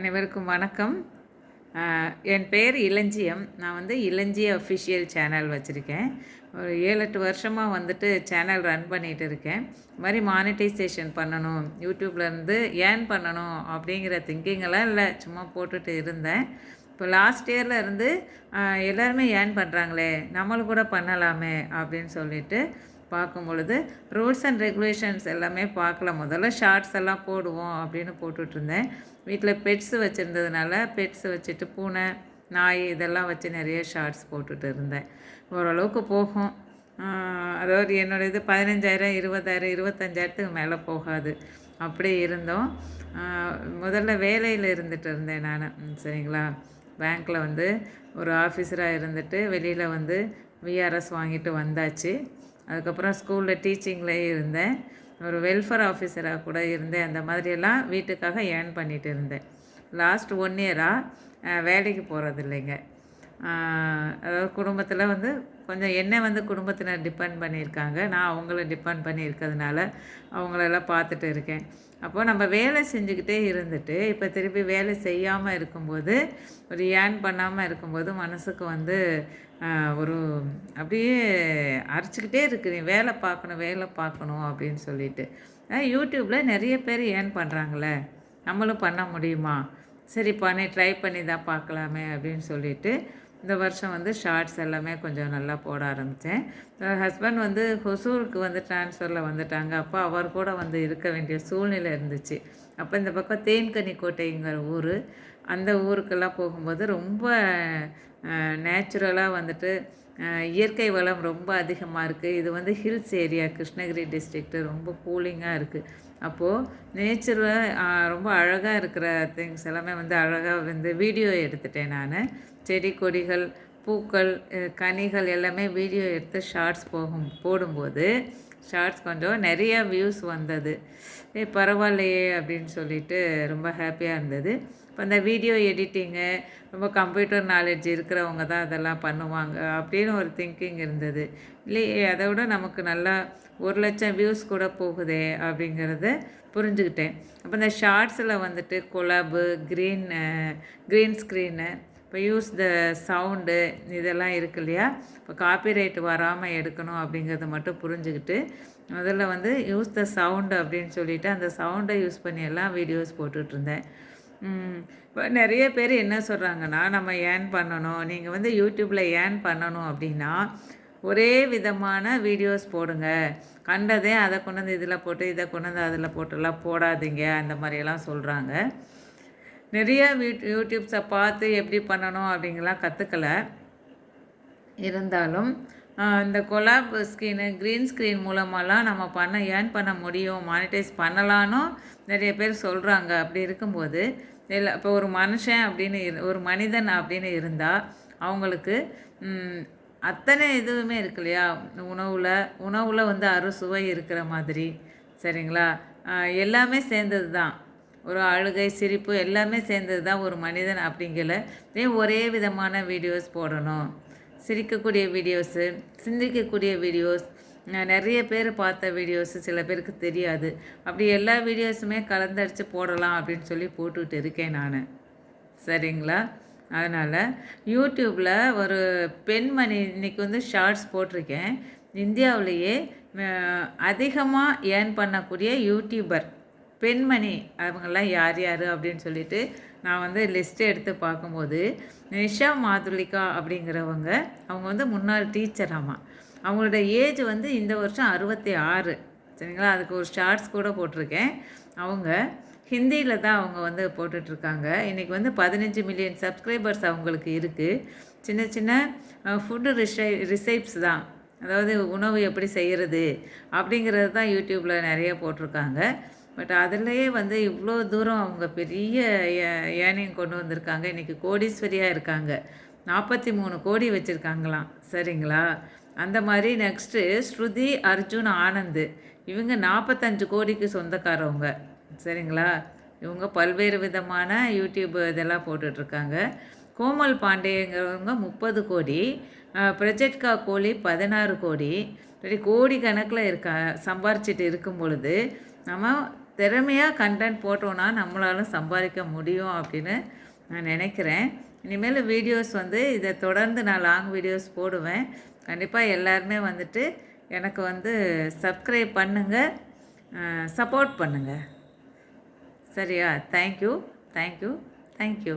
அனைவருக்கும் வணக்கம். என் பெயர் இளஞ்சியம். நான் வந்து இளஞ்சிய அஃபிஷியல் சேனல் வச்சுருக்கேன். ஒரு ஏழு எட்டு வருஷமாக வந்துட்டு சேனல் ரன் பண்ணிகிட்டு இருக்கேன். இது மாதிரி மானிட்டைசேஷன் பண்ணணும் யூடியூப்லேருந்து ஏர்ன் பண்ணணும் அப்படிங்கிற திங்கிங்கெல்லாம் இல்லை. சும்மா போட்டுட்டு இருந்தேன். இப்போ லாஸ்ட் இயரில் இருந்து எல்லாருமே ஏர்ன் பண்ணுறாங்களே நம்மளும் கூட பண்ணலாமே அப்படின்னு சொல்லிட்டு பார்க்கும் பொழுது ரூல்ஸ் அண்ட் ரெகுலேஷன்ஸ் எல்லாமே பார்க்கல. முதல்ல ஷார்ட்ஸ் எல்லாம் போடுவோம் அப்படின்னு போட்டுட்ருந்தேன். வீட்டில் பெட்ஸ் வச்சுருந்ததுனால பெட்ஸ் வச்சுட்டு பூனை நாய் இதெல்லாம் வச்சு நிறைய ஷார்ட்ஸ் போட்டுட்டு இருந்தேன் ஓரளவுக்கு போகும். அதாவது என்னோடய இது பதினஞ்சாயிரம் இருபதாயிரம் இருபத்தஞ்சாயிரத்துக்கு மேலே போகாது. அப்படி இருந்தோம். முதல்ல வேலையில் இருந்துட்டு இருந்தேன் நான் சரிங்களா? பேங்க்கில் வந்து ஒரு ஆஃபீஸராக இருந்துட்டு வெளியில் வந்து விஆர்எஸ் வாங்கிட்டு வந்தாச்சு. அதுக்கப்புறம் ஸ்கூலில் டீச்சிங்லேயே இருந்தேன். ஒரு வெல்ஃபேர் ஆஃபீஸராக கூட இருந்தேன். அந்த மாதிரியெல்லாம் வீட்டுக்காக ஏர்ன் பண்ணிட்டு இருந்தேன். லாஸ்ட் ஒன் இயராக வேலைக்கு போகிறது இல்லைங்க அதாவது குடும்பத்தில் வந்து கொஞ்சம் என்னை வந்து குடும்பத்தினர் டிபெண்ட் பண்ணியிருக்காங்க. நான் அவங்கள டிபெண்ட் பண்ணியிருக்கிறதுனால அவங்களெல்லாம் பார்த்துட்டு இருக்கேன். அப்போது நம்ம வேலை செஞ்சுக்கிட்டே இருந்துட்டு இப்போ திருப்பி வேலை செய்யாமல் இருக்கும்போது ஒரு ஏர்ன் பண்ணாமல் இருக்கும்போது மனசுக்கு வந்து ஒரு அப்படியே அரைச்சிக்கிட்டே இருக்கு. நீ வேலை பார்க்கணும் வேலை பார்க்கணும் அப்படின்னு சொல்லிட்டு. யூடியூப்பில் நிறைய பேர் ஏர்ன் பண்ணுறாங்களே நம்மளும் பண்ண முடியுமா? சரி பண்ணி ட்ரை பண்ணி தான் பார்க்கலாமே அப்படின்னு சொல்லிட்டு இந்த வருஷம் வந்து ஷார்ட்ஸ் எல்லாமே கொஞ்சம் நல்லா போட ஆரம்பித்தேன். ஹஸ்பண்ட் வந்து ஹொசூருக்கு வந்து ட்ரான்ஸ்ஃபரில் வந்துட்டாங்க. அப்போ அவர் கூட வந்து இருக்க வேண்டிய சூழ்நிலை இருந்துச்சு. அப்போ இந்த பக்கம் தேன்கனி கோட்டைங்கிற ஊர் அந்த ஊருக்கெல்லாம் போகும்போது ரொம்ப நேச்சுரலாக வந்துட்டு இயற்கை வளம் ரொம்ப அதிகமாக இருக்குது இது வந்து ஹில்ஸ் ஏரியா கிருஷ்ணகிரி டிஸ்ட்ரிக்ட்டு ரொம்ப கூலிங்காக இருக்குது அப்போது நேச்சர் ரொம்ப அழகாக இருக்கிற திங்ஸ் எல்லாமே வந்து அழகாக வந்து வீடியோ எடுத்துட்டேன் நான். செடி கொடிகள் பூக்கள் கனிகள் எல்லாமே வீடியோ எடுத்து ஷார்ட்ஸ் போகும் போடும்போது ஷார்ட்ஸ் கொஞ்சம் நிறைய வியூஸ் வந்தது. ஏ பரவாயில்லையே அப்படின்னு சொல்லிட்டு ரொம்ப ஹாப்பியாக இருந்தது. இப்போ இந்த வீடியோ எடிட்டிங்கு ரொம்ப கம்ப்யூட்டர் நாலேஜ் இருக்கிறவங்க தான் அதெல்லாம் பண்ணுவாங்க அப்படின்னு ஒரு திங்கிங் இருந்தது. இல்லையே அதை விட நமக்கு நல்லா ஒரு லட்சம் வியூஸ் கூட போகுதே அப்படிங்கிறத புரிஞ்சுக்கிட்டேன். அப்போ இந்த ஷார்ட்ஸில் வந்துட்டு கொலாபு க்ரீன் க்ரீன் ஸ்க்ரீனு இப்போ யூஸ் த சவுண்டு இதெல்லாம் இருக்கு இல்லையா? இப்போ காப்பிரைட் வராமல் எடுக்கணும் அப்படிங்கிறத மட்டும் புரிஞ்சுக்கிட்டு முதல்ல வந்து யூஸ் த சவுண்டு அப்படின்னு சொல்லிவிட்டு அந்த சவுண்டை யூஸ் பண்ணி எல்லாம் வீடியோஸ் போட்டுட்ருந்தேன் இப்போ நிறைய பேர் என்ன சொல்கிறாங்கன்னா நம்ம ஏர்ன் பண்ணணும் நீங்கள் வந்து யூடியூப்பில் ஏர்ன் பண்ணணும் அப்படின்னா ஒரே விதமான வீடியோஸ் போடுங்க. கண்டதே அதை கொண்டு வந்து இதில் போட்டு இதை கொண்டு வந்து அதில் போட்டுலாம் போடாதீங்க அந்த மாதிரியெல்லாம் சொல்கிறாங்க நிறைய வீட் யூடியூப்ஸை பார்த்து எப்படி பண்ணணும் அப்படிங்கலாம் கற்றுக்கல இருந்தாலும் இந்த கொலாப் ஸ்க்ரீனு க்ரீன் ஸ்க்ரீன் மூலமாலாம் நம்ம பண்ண ஏர்ன் பண்ண முடியும் மானிட்டைஸ் பண்ணலான்னு நிறைய பேர் சொல்கிறாங்க அப்படி இருக்கும்போது இல்லை இப்போ ஒரு மனுஷன் அப்படின்னு இரு- ஒரு மனிதன் அப்படின்னு இருந்தால் அவங்களுக்கு அத்தனை இதுவுமே இருக்கு இல்லையா? உணவில் உணவில் வந்து அறுசுவை இருக்கிற மாதிரி சரிங்களா? எல்லாமே சேர்ந்தது தான் ஒரு அழுகை சிரிப்பு எல்லாமே சேர்ந்தது தான் ஒரு மனிதன் அப்படிங்கல ஒரே விதமான வீடியோஸ் போடணும். சிரிக்கக்கூடிய வீடியோஸு சிந்திக்கக்கூடிய வீடியோஸ் நிறைய பேர் பார்த்த வீடியோஸு சில பேருக்கு தெரியாது. அப்படி எல்லா வீடியோஸுமே கலந்தடிச்சு போடலாம் அப்படின்னு சொல்லி போட்டுக்கிட்டு இருக்கேன் நான். சரிங்களா? அதனால் யூடியூப்பில் ஒரு பெண்மணி இன்னைக்கு வந்து ஷார்ட்ஸ் போட்டிருக்கேன். இந்தியாவிலேயே அதிகமாக ஏர்ன் பண்ணக்கூடிய யூடியூபர் பெண்மணி அவங்கெல்லாம் யார் யார் அப்படின்னு சொல்லிட்டு நான் வந்து லிஸ்ட்டு எடுத்து பார்க்கும்போது நிஷா மாதுலிகா அப்படிங்கிறவங்க அவங்க வந்து முன்னாள் டீச்சர் ஆமாம் அவங்களோட ஏஜ் வந்து இந்த வருஷம் அறுபத்தி ஆறு. சரிங்களா? அதுக்கு ஒரு ஷார்ட்ஸ் கூட போட்டிருக்கேன். அவங்க ஹிந்தியில் தான் அவங்க வந்து போட்டுட்ருக்காங்க. இன்றைக்கி வந்து பதினஞ்சு மில்லியன் சப்ஸ்கிரைபர்ஸ் அவங்களுக்கு இருக்குது சின்ன சின்ன ஃபுட்டு ரிசை ரிசைப்ஸ் தான். அதாவது உணவு எப்படி செய்கிறது அப்படிங்கிறது தான் யூடியூப்பில் நிறைய போட்டிருக்காங்க. பட் அதுலேயே வந்து இவ்வளோ தூரம் அவங்க பெரிய ஏனையும் கொண்டு வந்திருக்காங்க. இன்றைக்கி கோடீஸ்வரியாக இருக்காங்க. நாற்பத்தி மூணு கோடி வச்சுருக்காங்களாம். சரிங்களா? அந்த மாதிரி நெக்ஸ்ட்டு ஸ்ருதி அர்ஜுன் ஆனந்த். இவங்க நாற்பத்தஞ்சு கோடிக்கு சொந்தக்காரவங்க. சரிங்களா? இவங்க பல்வேறு விதமான யூடியூப் இதெல்லாம் போட்டுட்ருக்காங்க. கோமல் பாண்டேங்கிறவங்க முப்பது கோடி. பிரஜட்கா கோழி கோலி பதினாறு கோடி. இப்படி கோடி கணக்கில் இருக்கா சம்பாரிச்சிட்டு இருக்கும் பொழுது நம்ம திறமையாக கண்டென்ட் போட்டோன்னா நம்மளாலும் சம்பாதிக்க முடியும் அப்படின்னு நான் நினைக்கிறேன். இனிமேல் வீடியோஸ் வந்து இதை தொடர்ந்து நான் லாங் வீடியோஸ் போடுவேன். கண்டிப்பாக எல்லாருமே வந்துட்டு எனக்கு வந்து சப்ஸ்கிரைப் பண்ணுங்கள் சப்போர்ட் பண்ணுங்கள் சரியா? Thank you thank you thank you